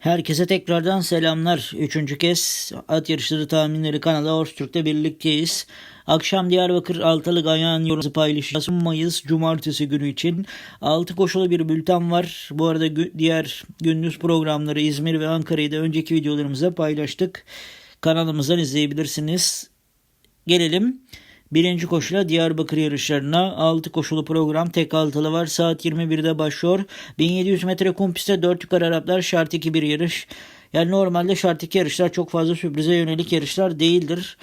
Herkese tekrardan selamlar. Üçüncü kez at yarışları tahminleri kanalı Orstürk'te birlikteyiz. Akşam Diyarbakır Altalı Gayan yorumunuzu paylaşacağız. Mayıs Cumartesi günü için 6 koşulu bir bülten var. Bu arada diğer gündüz programları İzmir ve Ankara'yı da önceki videolarımızda paylaştık. Kanalımızdan izleyebilirsiniz. Gelelim birinci koşula Diyarbakır yarışlarına. 6 koşulu program tek altılı var. Saat 21'de başlıyor. 1700 metre kum pistte 4 yukarı Araplar şart 2 bir yarış. Yani normalde şart 2 yarışlar çok fazla sürprize yönelik yarışlar değildir.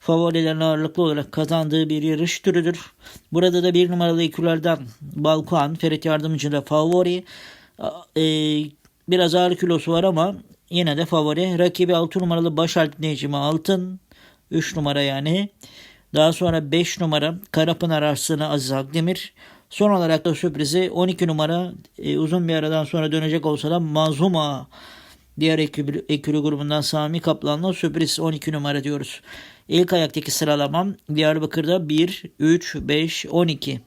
Favorilerin ağırlıklı olarak kazandığı bir yarış türüdür. Burada da bir numaralı ekülerden Balkan, Ferit Yardımcı da favori. A- e, biraz ağır kilosu var ama yine de favori. Rakibi 6 numaralı Başalp Necmi Altın. 3 numara yani. Daha sonra 5 numara Karapınar Arslanı Aziz Akdemir. Son olarak da sürprizi 12 numara e, uzun bir aradan sonra dönecek olsa da Mazuma diğer ekürü, ekürü grubundan Sami Kaplan'la sürpriz 12 numara diyoruz. İlk ayaktaki sıralamam Diyarbakır'da 1, 3, 5, 12.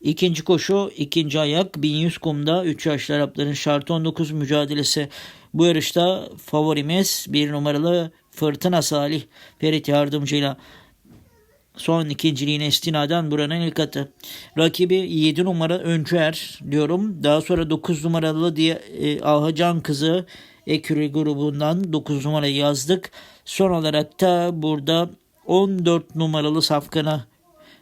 İkinci koşu, ikinci ayak 1100 kumda 3 yaşlı Arapların şart 19 mücadelesi. Bu yarışta favorimiz bir numaralı Fırtına Salih Ferit yardımcıyla son ikinciliğine istinaden buranın ilk atı. Rakibi 7 numara Öncüer diyorum. Daha sonra 9 numaralı diye e, Ahacan kızı Ekürü grubundan 9 numarayı yazdık. Son olarak da burada 14 numaralı Safkan'a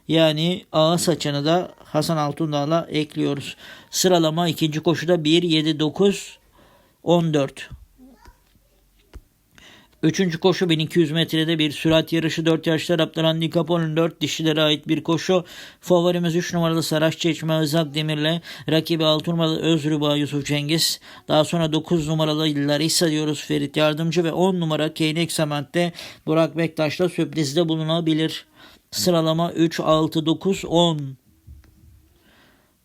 yani A saçını da Hasan Altundağ'la ekliyoruz. Sıralama ikinci koşuda 1, 7, 9, 14. Üçüncü koşu 1200 metrede bir sürat yarışı 4 yaşlı Araplar handikap 14 dişilere ait bir koşu. Favorimiz 3 numaralı Saraç Çeşme Özak Demir'le rakibi 6 numaralı Özrüba Yusuf Cengiz. Daha sonra 9 numaralı Larissa diyoruz Ferit Yardımcı ve 10 numara Keynek Sement'te Burak Bektaş'la sürprizde bulunabilir. Sıralama 3, 6, 9, 10.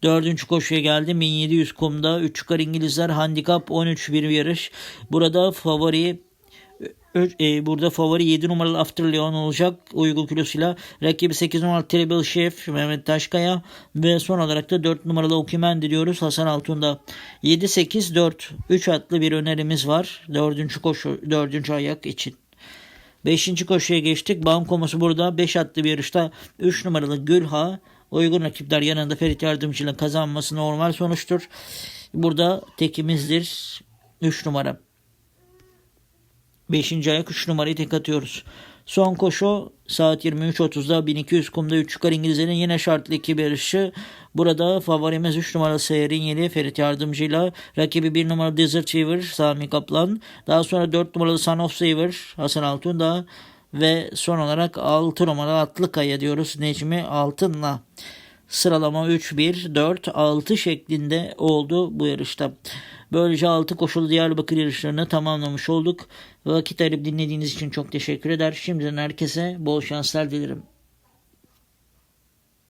Dördüncü koşuya geldi. 1700 kumda 3 çıkar İngilizler handikap 13 bir yarış. Burada favori e, burada favori 7 numaralı After Leon olacak uygun kilosuyla. Rakibi 8 numaralı Treble Chef Mehmet Taşkaya ve son olarak da 4 numaralı Okumendi diyoruz Hasan Altun'da. 7-8-4 3 atlı bir önerimiz var. 4. koşu 4. ayak için. 5. koşuya geçtik. Bankoması burada 5 atlı bir yarışta 3 numaralı Gülha uygun rakipler yanında Ferit Yardımcı'yla kazanması normal sonuçtur. Burada tekimizdir 3 numara. 5. ayak 3 numarayı tek atıyoruz. Son koşu saat 23.30'da 1200 kumda 3 yukarı İngilizlerin yine şartlı iki yarışı. Burada favorimiz 3 numaralı Seher'in yeni Ferit Yardımcı'yla rakibi 1 numaralı Desert Cheever Sami Kaplan. Daha sonra 4 numaralı Son of Saver Hasan Altundağ ve son olarak 6 numaralı Atlıkaya diyoruz Necmi Altın'la. Sıralama 3, 1, 4, 6 şeklinde oldu bu yarışta. Böylece 6 koşulu Diyarbakır yarışlarını tamamlamış olduk. Vakit ayırıp dinlediğiniz için çok teşekkür eder. Şimdiden herkese bol şanslar dilerim.